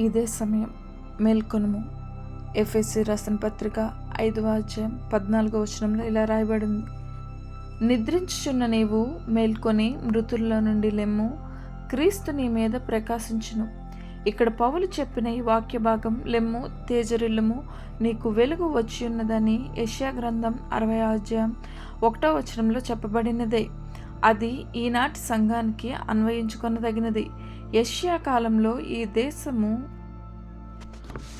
ఇదే సమయం మేల్కొనుము. ఎఫ్ఎస్సి రసన పత్రిక ఐదవ అధ్యాయం పద్నాలుగో వచనంలో ఇలా రాయబడింది. నిద్రించుచున్న నీవు మేల్కొని మృతుల్లో నుండి లెమ్ము. క్రీస్తు నీ మీద ప్రకాశించును. ఇక్కడ పౌలు చెప్పిన ఈ వాక్య భాగం లెమ్ము తేజరిల్లము. నీకు వెలుగు వచ్చి ఉన్నదని యష్యా గ్రంథం అరవై అధ్యాయం ఒకటో వచనంలో చెప్పబడినదే. అది ఈనాటి సంఘానికి అన్వయించుకొనదగినది. యష్యా కాలంలో ఈ దేశము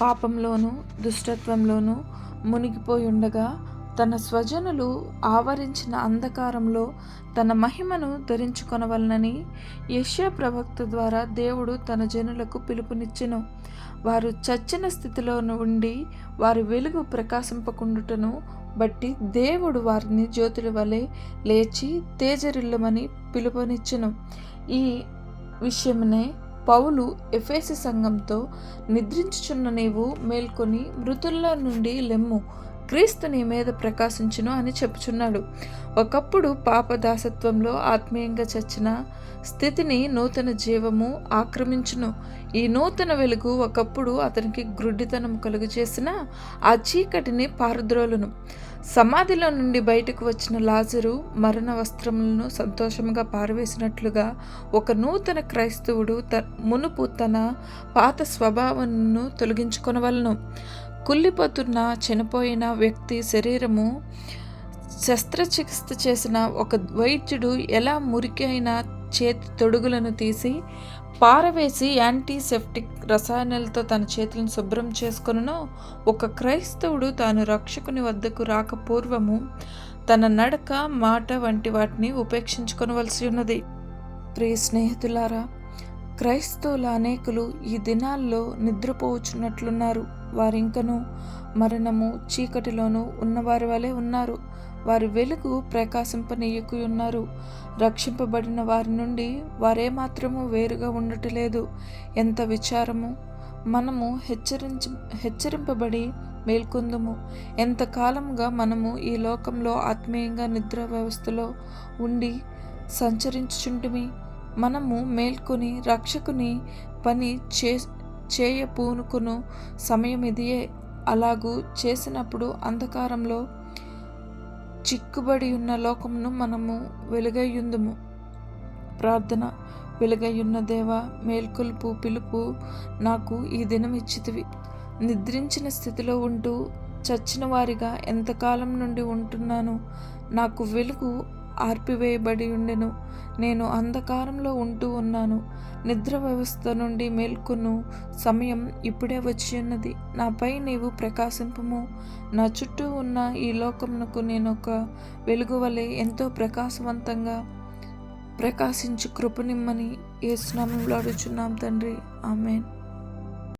పాపంలోను దుష్టత్వంలోను మునిగిపోయి ఉండగా తన స్వజనులు ఆవరించిన అంధకారంలో తన మహిమను ధరించుకొనవలనని యష్యా ప్రవక్త ద్వారా దేవుడు తన జనులకు పిలుపునిచ్చెను. వారు చచ్చిన స్థితిలో ఉండి వారి వెలుగు ప్రకాశింపకుండుటను బట్టి దేవుడు వారిని జ్యోతుల వలె లేచి తేజరిల్లమని పిలుపునిచ్చెను. ఈ విషయమునే పౌలు ఎఫేసి సంఘంతో నిద్రించుచున్న నీవు మేల్కొని మృతుల్లో నుండి లెమ్ము. క్రీస్తు నీ మీద ప్రకాశించును అని చెప్పుచున్నాడు. ఒకప్పుడు పాపదాసత్వంలో ఆత్మీయంగా చచ్చిన స్థితిని నూతన జీవము ఆక్రమించును. ఈ నూతన వెలుగు ఒకప్పుడు అతనికి గ్రుడ్డితనం కలుగు చేసిన ఆ చీకటిని పారద్రోలును. సమాధిలో నుండి బయటకు వచ్చిన లాజరు మరణ వస్త్రములను సంతోషంగా పారవేసినట్లుగా ఒక నూతన క్రైస్తవుడు త మునుపు తన పాత స్వభావంను తొలగించుకొనవలను. కుళ్ళిపోతున్న చనిపోయిన వ్యక్తి శరీరము శస్త్రచికిత్స చేసిన ఒక వైద్యుడు ఎలా మురికి అయిన చేతి తొడుగులను తీసి పారవేసి యాంటీసెప్టిక్ రసాయనాలతో తన చేతులను శుభ్రం చేసుకొనునో ఒక క్రైస్తవుడు తాను రక్షకుని వద్దకు రాక పూర్వము తన నడక మాట వంటి వాటిని ఉపేక్షించుకొనవలసి ఉన్నది. ప్రియ స్నేహితులారా క్రైస్తవుల అనేకులు ఈ దినాల్లో నిద్రపోవచ్చున్నట్లున్నారు వారింకను మరణము చీకటిలోనూ ఉన్నవారి వలె ఉన్నారు. వారి వెలుగు ప్రకాశింపనీయకు ఉన్నారు రక్షింపబడిన వారి నుండి వారేమాత్రము వేరుగా ఉండటలేదు ఎంత విచారము! మనము హెచ్చరించి హెచ్చరింపబడి మేల్కొందుము. ఎంతకాలంగా మనము ఈ లోకంలో ఆత్మీయంగా నిద్ర వ్యవస్థలో ఉండి సంచరించుచుంటిమి? మనము మేల్కొని రక్షకుని పని చే చేయ పూనుకును సమయం ఇదియే. అలాగూ చేసినప్పుడు అంధకారంలో చిక్కుబడి ఉన్న లోకమును మనము వెలుగయ్యుందుము. ప్రార్థన. వెలుగయ్యున్న దేవ మేల్కొలుపు పిలుపు నాకు ఈ దినం ఇచ్చితివి. నిద్రించిన స్థితిలో ఉంటూ చచ్చిన వారిగా ఎంతకాలం నుండి ఉంటున్నాను? నాకు వెలుగు ఆర్పివేయబడి ఉండెను. నేను అంధకారంలో ఉంటూ ఉన్నాను. నిద్ర వ్యవస్థ నుండి మేల్కొను సమయం ఇప్పుడే వచ్చి ఉన్నది. నాపై నీవు ప్రకాశింపము. నా చుట్టూ ఉన్న ఈ లోకమునకు నేను ఒక వెలుగు వలె ఎంతో ప్రకాశవంతంగా ప్రకాశించు కృపనిమ్మని ఏ స్నామంలో అడుచున్నాం తండ్రి. ఆమెన్.